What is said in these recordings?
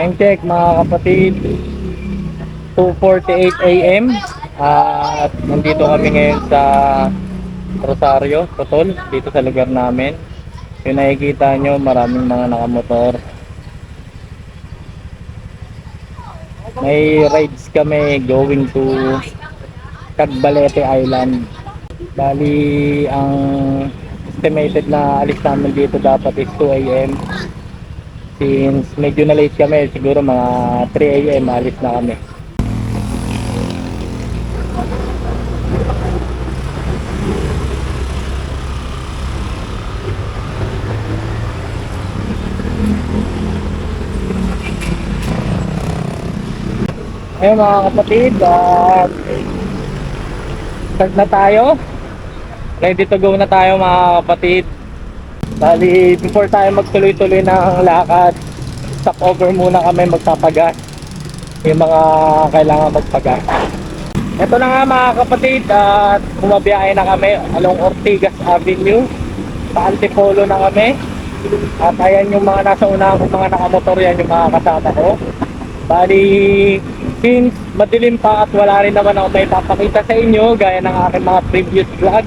Time check mga kapatid. 2.48 a.m. At nandito kami ngayon sa Rosario, Totol, dito sa lugar namin. Yung nakikita nyo, maraming mga nakamotor. May rides kami going to Cagbalete Island. Bali, ang estimated na alis namin dito dapat is 2 a.m. Since medyo na late kami, siguro mga 3 a.m. alis na kami. Ayun mga kapatid, at start na tayo. Ready to go na tayo mga kapatid. Bali, before tayo magtuloy-tuloy ng lakad, stop over muna kami magpapagas. Yung mga kailangan magpagas. Ito na nga mga kapatid, at bumabiyahe na kami along Ortigas Avenue. Sa Antipolo na kami. At ayan yung mga nasa unahan kong mga nakamotor yan, yung mga kasama ko. Bali, since madilim pa at wala rin naman ako may papakita sa inyo gaya ng aking mga previous vlog.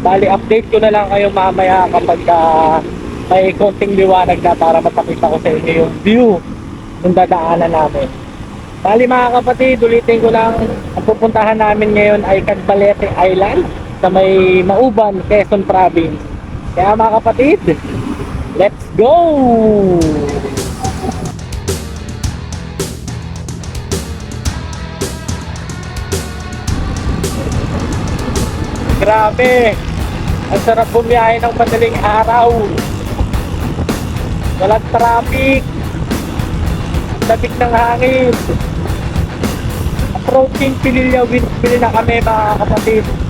Bali, update ko na lang kayo mamaya kapag ah, may konting liwanag na para mapakita ko sa inyo yung view ng dadaanan namin. Bali mga kapatid, ulitin ko lang, ang pupuntahan namin ngayon ay Cagbalete Island sa may Mauban, Quezon Province. Kaya mga kapatid, let's go! Grabe! Ang sarap bumiyahe ng madaling araw. Walang traffic. Lamig ng hangin. Approaching Pinilya Windmill na kami mga kapatid.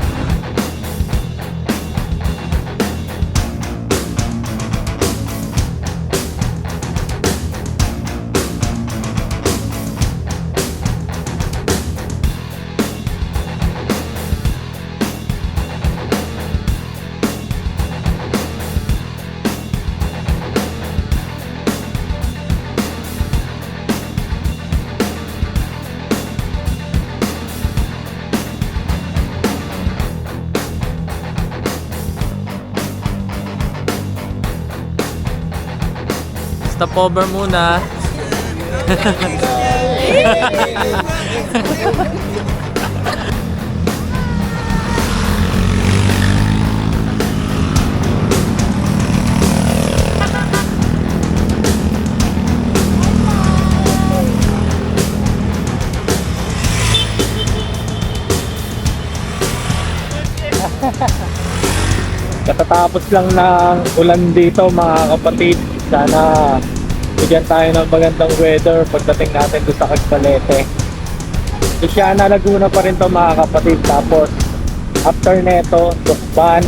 Stop over muna. Katatapos lang ng ulan dito mga kapatid. Sana bigyan tayo ng magandang weather pagdating natin doon sa Cagbalete. Luciana, Laguna pa rin to mga kapatid. Tapos after neto, Tukban.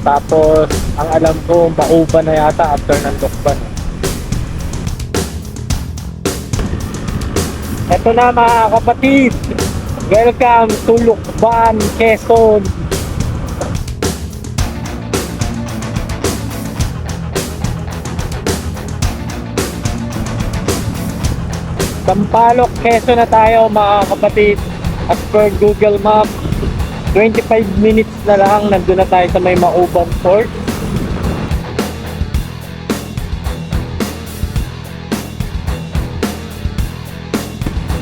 Tapos ang alam ko, Mauban na yata after ng Tukban. Ito na mga kapatid. Welcome to Lukban, Quezon. Sampaloc, Quezon na tayo mga kapatid. As per Google Map, 25 minutes na lang nandun na tayo sa may Mauban Port.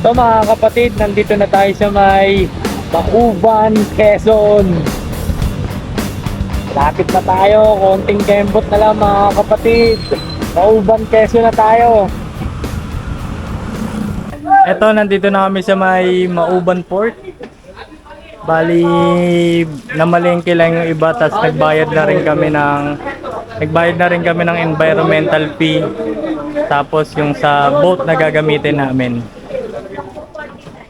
So mga kapatid, nandito na tayo sa may Mauban, Quezon. Lapit na tayo, konting kembot na lang mga kapatid. Mauban, Quezon na tayo. Eto, nandito na kami sa may Mauban Port. Bali, namalengke lang yung iba, tapos nagbayad na rin kami ng nagbayad na rin kami ng environmental fee. Tapos yung sa boat na gagamitin namin.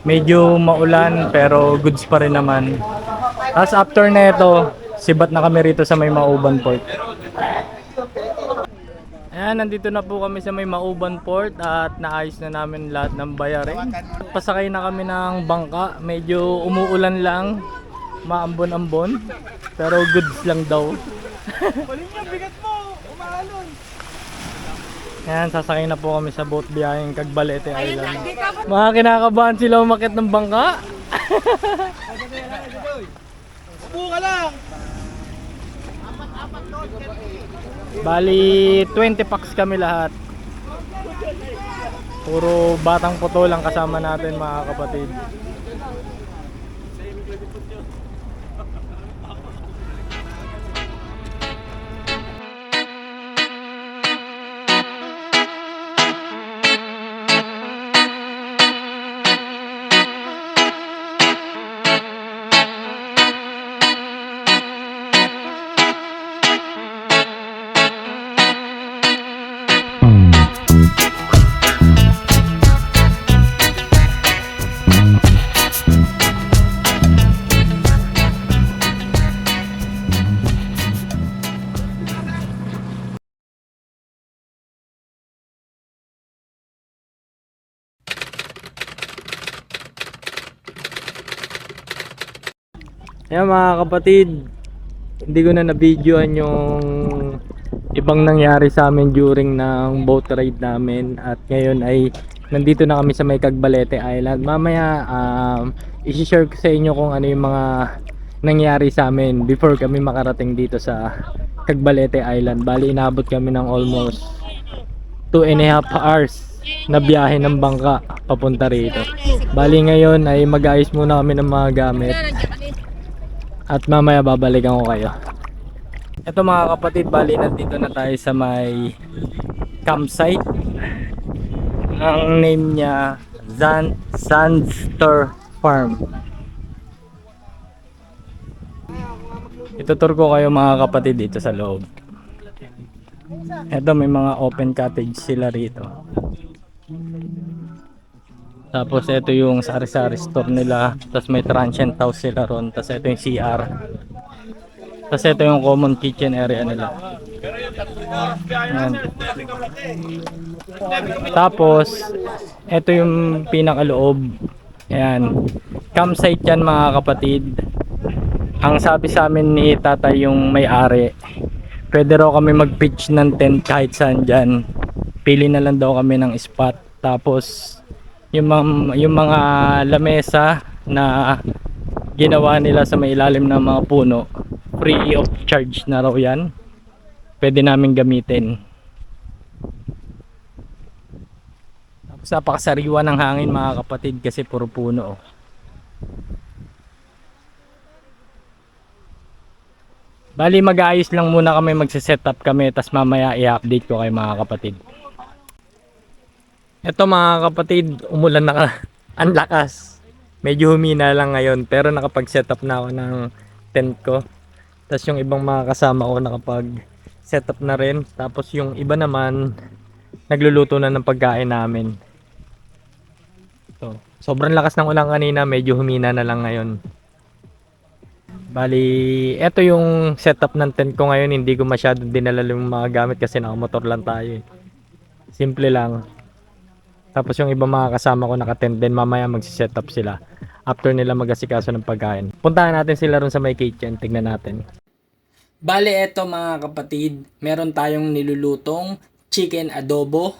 Medyo maulan pero goods pa rin naman. Tapos after na ito, sibat na kami rito sa may Mauban Port. Ayan, nandito na po kami sa may Mauban Port at naayos na namin lahat ng bayarin. Pasakay na kami ng bangka. Medyo umuulan lang. Maambon-ambon. Pero goods lang daw. Ayan, sasakay na po kami sa boat biyaheng Cagbalete Island. Mga kinakabahan sila umakit ng bangka. Bali, 20 packs kami lahat. Puro batang puto lang kasama natin mga kapatid. Ayan mga kapatid, hindi ko na na-videoan yung ibang nangyari sa amin during ng boat ride namin at ngayon ay nandito na kami sa may Cagbalete Island. Mamaya um, isi-share ko sa inyo kung ano yung mga nangyari sa amin before kami makarating dito sa Cagbalete Island. Bali inabot kami ng almost 2 and a half hours na biyahe ng bangka papunta rito. Bali ngayon ay mag-ayos muna kami ng mga gamit. At mamaya babalikan ko kayo. Ito mga kapatid, bali nandito na tayo sa may campsite. Ang name niya Zan Sandster Farm. Itutur ko kayo mga kapatid dito sa loob. Ito may mga open cottage sila rito. Tapos ito yung sari-sari store nila. Tapos may transient house sila ron. Tapos ito yung CR. Tapos ito yung common kitchen area nila. Ayan. Tapos ito yung pinakaloob. Ayan. Campsite yan mga kapatid. Ang sabi sa amin ni tatay yung may-ari. Pwede raw kami mag-pitch ng tent kahit saan dyan. Pili na lang daw kami ng spot. Tapos yung mga, yung mga lamesa na ginawa nila sa may ilalim ng mga puno free of charge na raw yan. Pwede namin gamitin. Tapos napakasariwa ng hangin mga kapatid kasi puro puno oh. bali mag-aayos lang muna kami magsiset up kami tapos mamaya i-update ko kayo mga kapatid Ito mga kapatid, umulan na ka. Ang lakas. Medyo humina lang ngayon pero nakapag-set up na ako ng tent ko. Tapos yung ibang mga kasama ko nakapag set up na rin. Tapos yung iba naman nagluluto na ng pagkain namin. So, sobrang lakas ng ulan kanina, medyo humina na lang ngayon. Bali, eto yung setup ng tent ko ngayon. Hindi ko masyado dinala yung mga gamit kasi nakamotor lang tayo. eh. Simple lang. Tapos yung iba mga kasama ko naka-tent din mamaya magsi-set up sila after nila mag-asikaso ng pagkain. Puntahan natin sila ron sa may kitchen, tignan natin. Bale, eto mga kapatid, meron tayong nilulutong chicken adobo.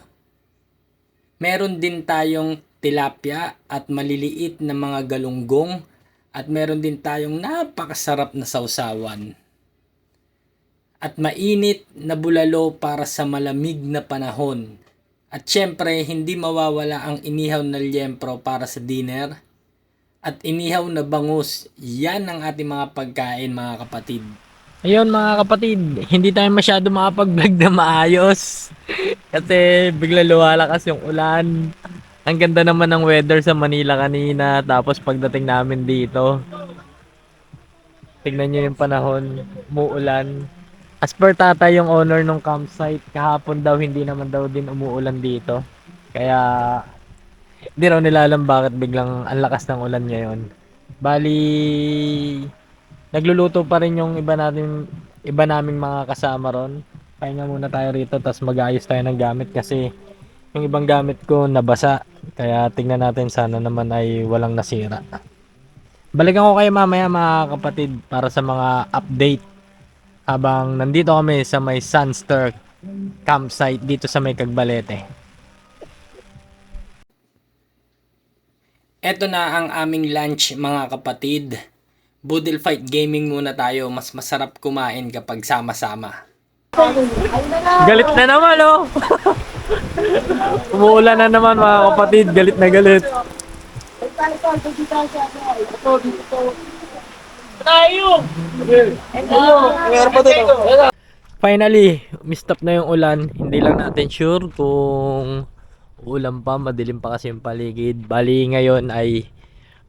Meron din tayong tilapia at maliliit na mga galunggong. At meron din tayong napakasarap na sausawan. At mainit na bulalo para sa malamig na panahon. At syempre, hindi mawawala ang inihaw na liyempro para sa dinner. At inihaw na bangus, yan ang ating mga pagkain mga kapatid. Ayun mga kapatid, hindi tayo masyado makapag-vlog na maayos. Kasi bigla luwalakas yung ulan. Ang ganda naman ng weather sa Manila kanina. Tapos pagdating namin dito, tignan nyo yung panahon, muulan. As per tatay yung owner ng campsite, kahapon daw hindi naman daw din umuulan dito. Kaya hindi raw nila alam bakit biglang ang lakas ng ulan ngayon. Bali, nagluluto pa rin yung iba natin iba naming mga kasama ron. Pahinga muna tayo rito tapos mag-aayos tayo ng gamit kasi yung ibang gamit ko nabasa. Kaya tingnan natin sana naman ay walang nasira. Balikan ko kayo mamaya mga kapatid para sa mga update habang nandito kami sa may Sunster campsite dito sa may Cagbalete. Ito na ang aming lunch mga kapatid. Boodle Fight Gaming muna tayo. Mas masarap kumain kapag sama-sama. Galit na naman oh! Umuulan na naman mga kapatid. Galit na galit. Finally, mistop na yung ulan. Hindi lang natin sure kung ulan pa, madilim pa kasi yung paligid. Bali ngayon ay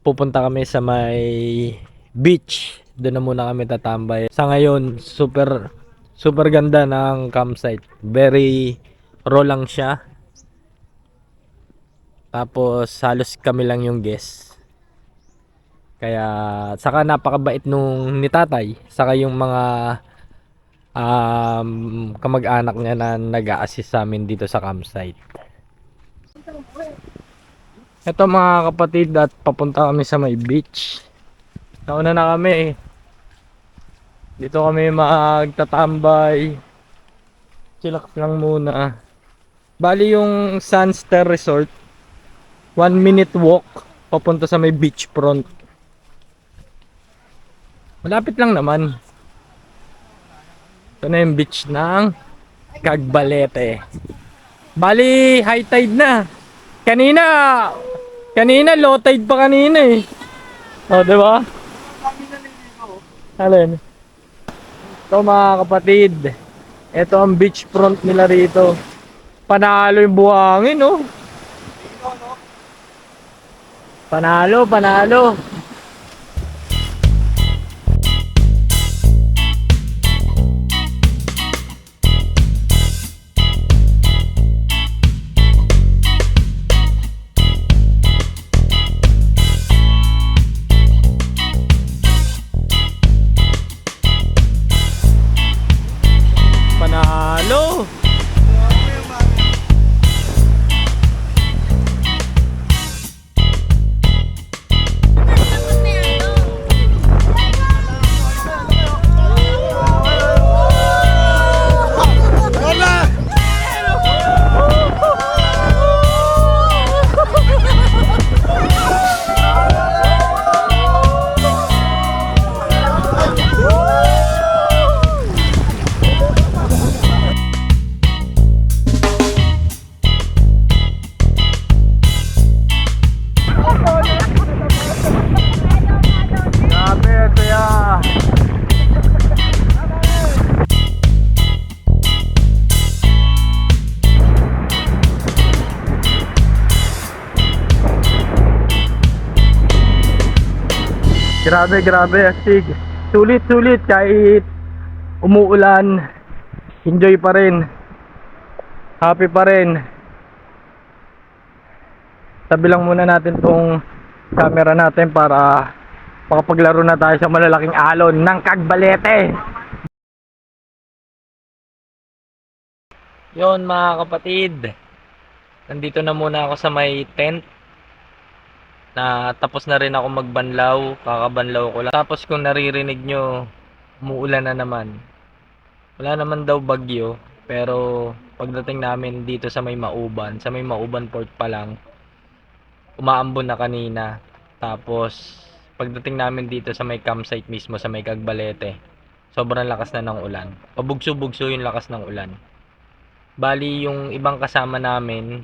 pupunta kami sa may beach. Doon na muna kami tatambay. Sa ngayon, super super ganda ng campsite. Very raw lang siya. Tapos halos kami lang yung guest. Kaya saka napakabait nung ni tatay. Saka yung mga um, kamag-anak niya na nag-a-assist sa amin dito sa campsite. Ito mga kapatid at papunta kami sa may beach. Nauna na kami. Dito kami magtatambay. Chillax lang muna. Bali yung Sunster Resort. One minute walk papunta sa may beachfront. Malapit lang naman. Ito na yung beach ng Cagbalete. Bali, high tide na. Kanina, kanina low tide pa kanina eh. O, di ba? Alin? Ito mga kapatid. Ito ang beachfront nila rito. Panalo yung buhangin, no? Panalo, panalo. Panalo! Grabe, grabe, astig. Sulit, sulit kahit umuulan. Enjoy pa rin. Happy pa rin. Tabi lang muna natin tong camera natin para makapaglaro na tayo sa malalaking alon ng Cagbalete. Yon mga kapatid. Nandito na muna ako sa may tent. Na tapos na rin ako magbanlaw, kakabanlaw ko lang. Tapos kung naririnig nyo, umuulan na naman. Wala naman daw bagyo, pero pagdating namin dito sa may Mauban, sa may Mauban Port pa lang, umaambon na kanina. Tapos pagdating namin dito sa may campsite mismo sa may Cagbalete, sobrang lakas na ng ulan. Pabugso-bugso yung lakas ng ulan. Bali yung ibang kasama namin,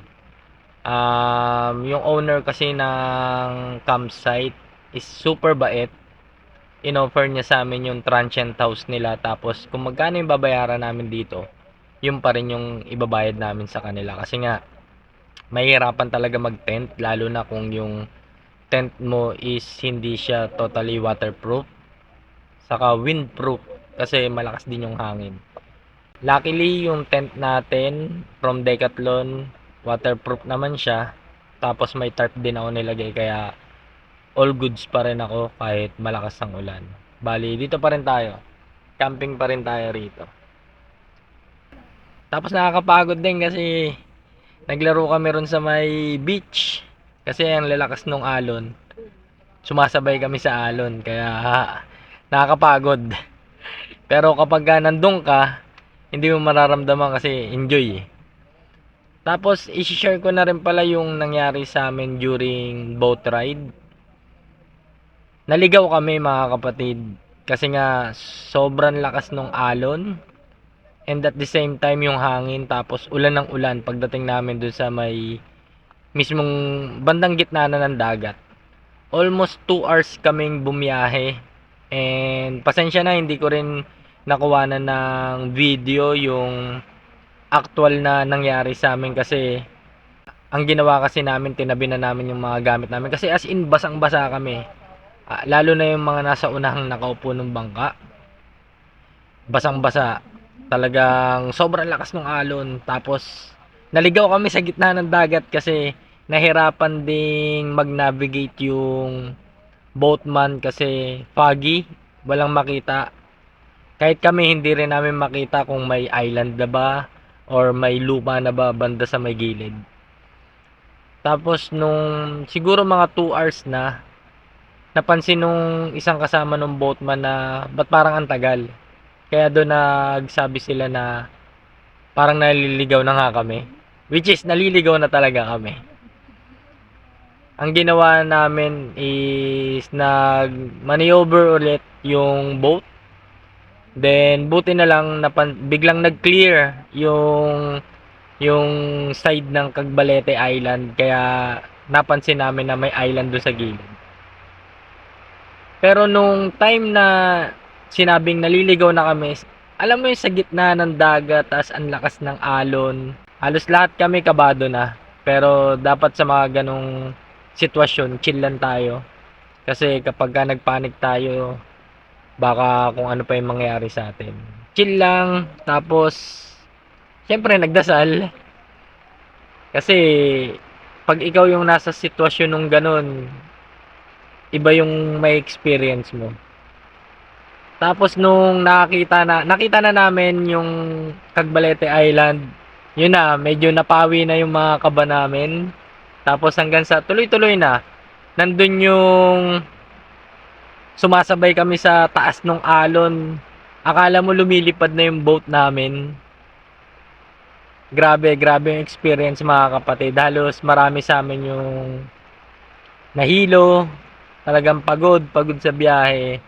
um, yung owner kasi ng campsite is super bait. In-offer niya sa amin yung transient house nila. Tapos kung magkano yung babayaran namin dito, yun pa rin yung ibabayad namin sa kanila. Kasi nga mahirapan talaga mag-tent lalo na kung yung tent mo is hindi siya totally waterproof. Saka windproof kasi malakas din yung hangin. Luckily yung tent natin from Decathlon waterproof naman siya. Tapos may tarp din ako nilagay kaya all goods pa rin ako kahit malakas ang ulan. Bali dito pa rin tayo. Camping pa rin tayo rito. Tapos nakakapagod din kasi naglaro kami ron sa may beach. Kasi ang lalakas nung alon sumasabay kami sa alon kaya nakakapagod. Pero kapag ka nandun ka hindi mo mararamdaman kasi enjoy. eh. Tapos, isi-share ko na rin pala yung nangyari sa amin during boat ride. Naligaw kami mga kapatid. Kasi nga, sobrang lakas ng alon. And at the same time, yung hangin. Tapos, ulan ng ulan pagdating namin dun sa may mismong bandang gitna na ng dagat. Almost 2 hours kaming bumiyahe. And pasensya na, hindi ko rin nakuha na ng video yung actual na nangyari sa amin kasi ang ginawa kasi namin, tinabi na namin yung mga gamit namin. Kasi as in, basang-basa kami. Ah, lalo na yung mga nasa unahang nakaupo ng bangka. Basang-basa. Talagang sobrang lakas ng alon. Tapos, naligaw kami sa gitna ng dagat kasi nahirapan ding mag-navigate yung boatman kasi foggy. Walang makita. Kahit kami, hindi rin namin makita kung may island na ba or may lupa na ba banda sa may gilid. Tapos nung siguro mga 2 hours na napansin nung isang kasama nung boatman na ba't parang ang tagal. Kaya doon nagsabi sila na parang naliligaw na nga kami. Which is naliligaw na talaga kami. Ang ginawa namin is nag maneuver ulit yung boat Then buti na lang napan biglang nag-clear yung yung side ng Cagbalete Island kaya napansin namin na may island doon sa gilid. Pero nung time na sinabing naliligaw na kami, alam mo yung sa gitna ng dagat tas ang lakas ng alon, halos lahat kami kabado na. Pero dapat sa mga ganong sitwasyon, chill lang tayo. Kasi kapag ka nagpanik tayo, baka kung ano pa yung mangyayari sa atin. Chill lang, tapos, syempre nagdasal. Kasi, pag ikaw yung nasa sitwasyon nung ganun, iba yung may experience mo. Tapos nung nakita na, nakita na namin yung Cagbalete Island, yun na, medyo napawi na yung mga kaba namin. Tapos hanggang sa tuloy-tuloy na, nandun yung sumasabay kami sa taas ng alon. Akala mo lumilipad na yung boat namin. Grabe, grabe yung experience mga kapatid. Halos marami sa amin yung nahilo. Talagang pagod, pagod sa biyahe.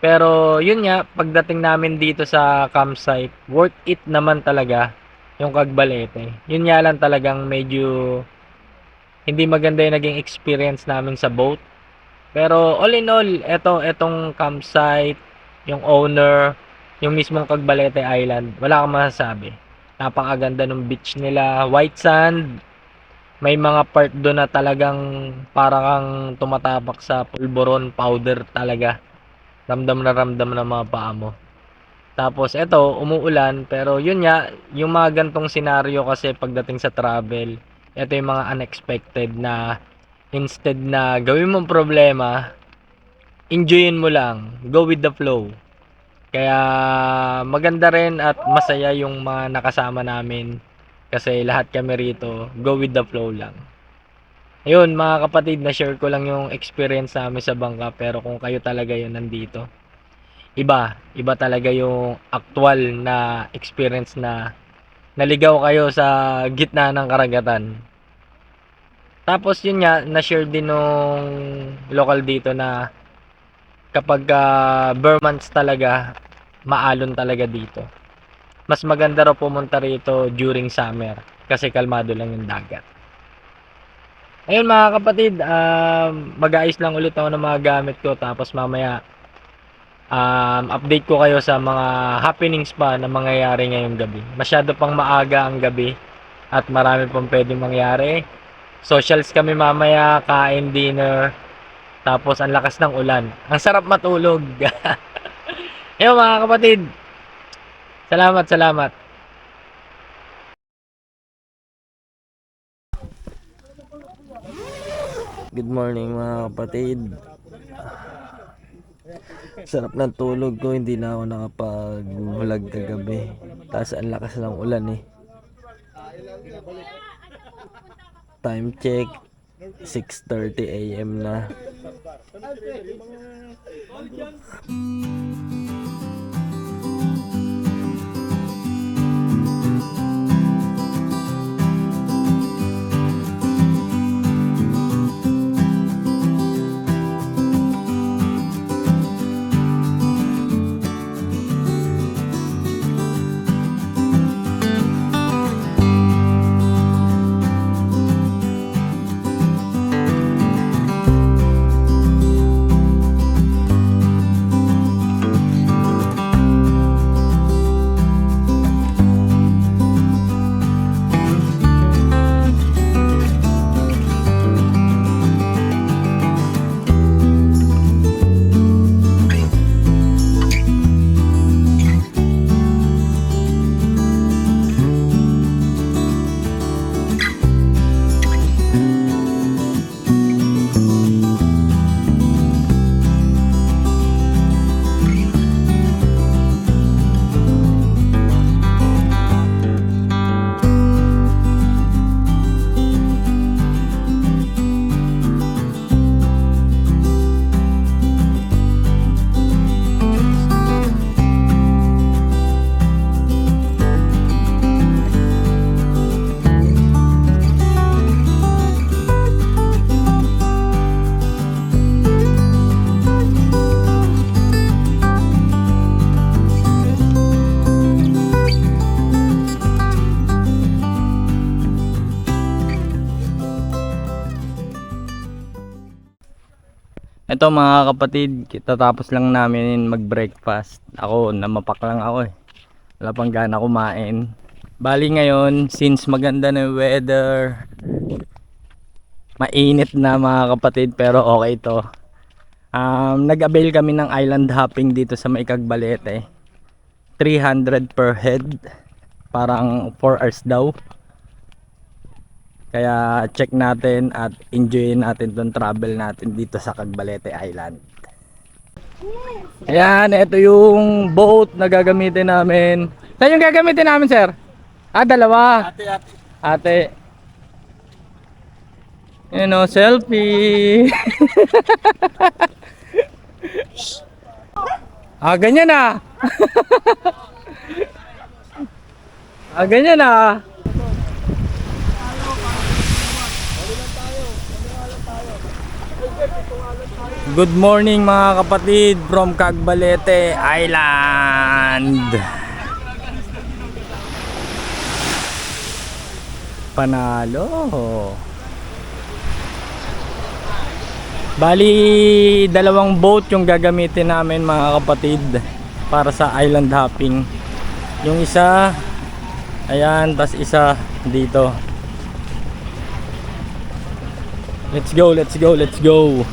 Pero yun nga, pagdating namin dito sa campsite, worth it naman talaga yung Cagbalete. Yun nga lang talagang medyo hindi maganda yung naging experience namin sa boat. Pero all in all, eto etong campsite, yung owner, yung mismong Cagbalete Island, wala kang masasabi. Napakaganda ng beach nila, white sand. May mga part doon na talagang parang kang tumatapak sa pulboron powder talaga. Ramdam na ramdam na mga paa mo. Tapos eto, umuulan, pero yun nga, yung mga gantong senaryo kasi pagdating sa travel, ito yung mga unexpected na instead na gawin mong problema, enjoyin mo lang. Go with the flow. Kaya maganda rin at masaya yung mga nakasama namin. Kasi lahat kami rito, go with the flow lang. Ayun mga kapatid, na-share ko lang yung experience namin sa bangka. Pero kung kayo talaga yun nandito, iba. Iba talaga yung actual na experience na naligaw kayo sa gitna ng karagatan. Tapos yun nga, na-share din nung local dito na kapag uh, bare months talaga, maalon talaga dito. Mas maganda raw pumunta rito during summer kasi kalmado lang yung dagat. Ayun mga kapatid, um, mag-aayos lang ulit ako ng mga gamit ko tapos mamaya um, update ko kayo sa mga happenings pa na mangyayari ngayong gabi. Masyado pang maaga ang gabi at marami pang pwedeng mangyari. Socials kami mamaya, kain, dinner, tapos ang lakas ng ulan. Ang sarap matulog. Ayun mga kapatid. Salamat, salamat. Good morning mga kapatid. Sarap ng tulog ko, hindi na ako nakapag-vlog kagabi. Tapos ang lakas ng ulan eh. Time check, 6.30 a.m. na. Ito mga kapatid, tatapos lang namin mag-breakfast. Ako, namapak lang ako eh. Wala pang gana kumain. Bali ngayon, since maganda na weather, mainit na mga kapatid pero okay to. Um, nag-avail kami ng island hopping dito sa Maikagbalete. 300 per head. Parang 4 hours daw. Kaya check natin at enjoyin natin tong travel natin dito sa Cagbalete Island. Ayan, ito yung boat na gagamitin namin. Saan yung gagamitin namin, sir? Ah, dalawa. Ate, ate. Ate. Yun o, selfie. ah, ganyan ah. ah, ganyan ah. Good morning mga kapatid from Cagbalete Island. Panalo. Bali, dalawang boat yung gagamitin namin mga kapatid para sa island hopping. Yung isa, ayan, tas isa dito. Let's go, let's go, let's go.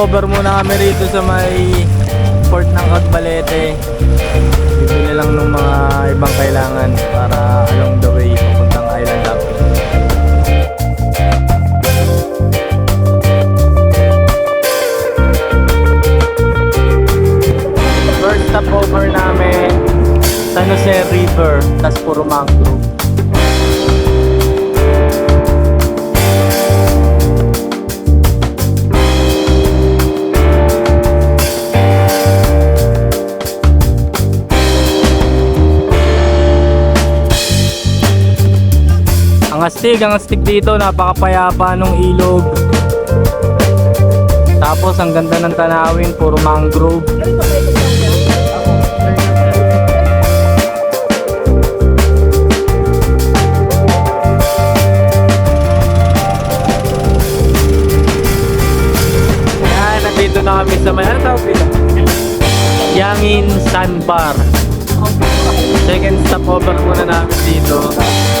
Stopover muna kami rito sa may port ng Cagbalete. Bibili lang ng mga ibang kailangan para along the way papuntang island hopping. First stopover namin San Jose River, tas puro mangrove. Astig, ang astig dito, napakapayapa nung ilog. Tapos ang ganda ng tanawin, puro mangrove. Yan, nandito na kami sa may, ano tawag? Yangin Sandbar. Second stopover muna namin dito.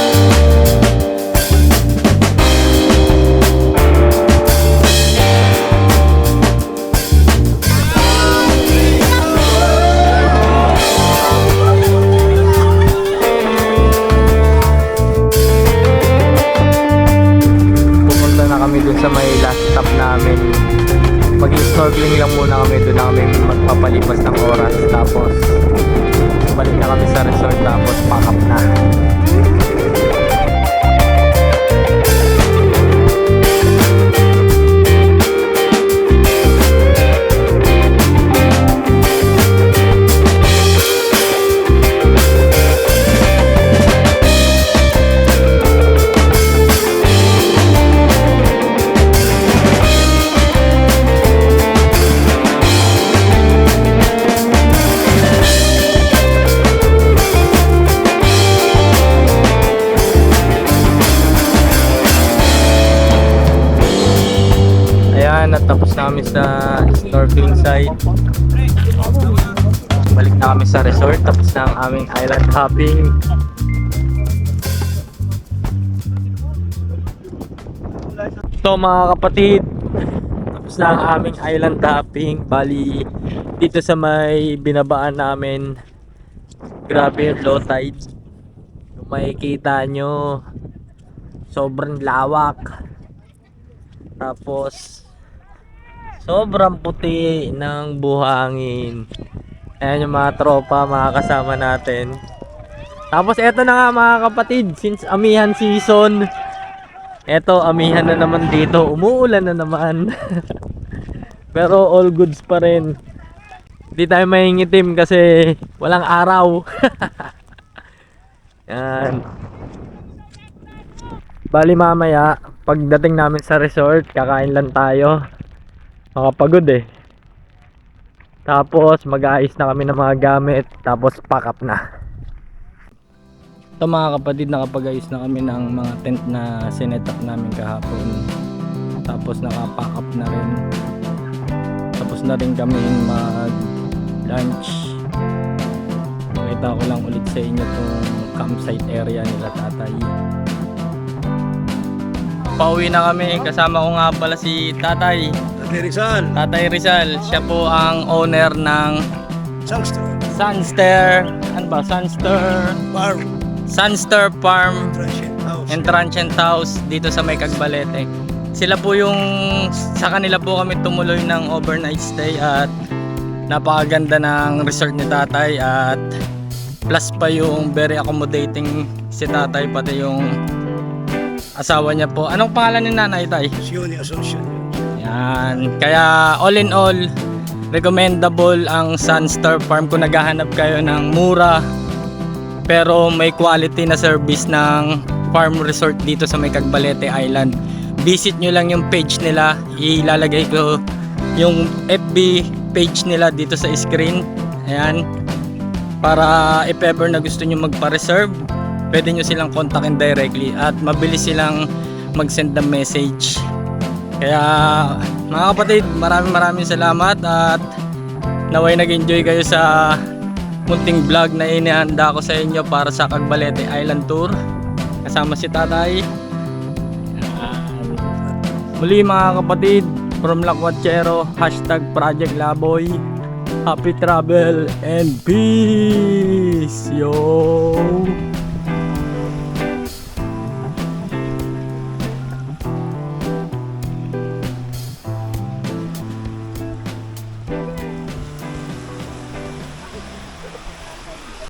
Mag snorkeling lang muna kami. Dun na kami magpapalipas ng oras. Tapos balik na kami sa resort. Tapos pack up na site balik na kami sa resort tapos na ang aming island hopping. Ito mga kapatid tapos na ang aming island hopping. Bali dito sa may binabaan namin grabe yung low tide. Kung makikita nyo sobrang lawak. Tapos sobrang puti ng buhangin. Ayan yung mga tropa mga kasama natin. Tapos eto na nga mga kapatid since amihan season eto amihan na naman dito. Umuulan na naman. Pero all goods pa rin. Hindi tayo mahingitim kasi walang araw. Yan. Bali mamaya, pagdating namin sa resort, kakain lang tayo. Nakapagod eh. Tapos mag-aayos na kami ng mga gamit. Tapos pack up na. Ito mga kapatid, nakapag-ayos na kami ng mga tent na sinet up namin kahapon. Tapos nakapack up na rin. Tapos na rin kami mag lunch. Pakita ko lang ulit sa inyo itong campsite area nila tatay. Pauwi na kami. Kasama ko nga pala si tatay. Tatay Rizal, Tatay Rizal. Siya po ang owner ng Sangster, Sunster. Ano ba? Sunster. Farm, Sunster Farm Transient House. and Transient House dito sa May Cagbalete. Sila po yung sa kanila po kami tumuloy ng overnight stay at napakaganda ng resort ni tatay at plus pa yung very accommodating si tatay pati yung asawa niya po. Anong pangalan ni nanay tay? Sioni Asuncion. Yan. Kaya all in all, recommendable ang Sunstar Farm kung naghahanap kayo ng mura pero may quality na service ng farm resort dito sa may Cagbalete Island. Visit nyo lang yung page nila. Ilalagay ko yung FB page nila dito sa screen. Ayan. Para if ever na gusto nyo magpa-reserve, pwede nyo silang kontakin directly at mabilis silang mag-send ng message. Kaya mga kapatid, maraming maraming salamat at naway nag-enjoy kayo sa munting vlog na inihanda ko sa inyo para sa Cagbalete Island Tour. Kasama si Tatay. Muli mga kapatid, from Lakwachero, hashtag Project Laboy. Happy travel and peace! Yo!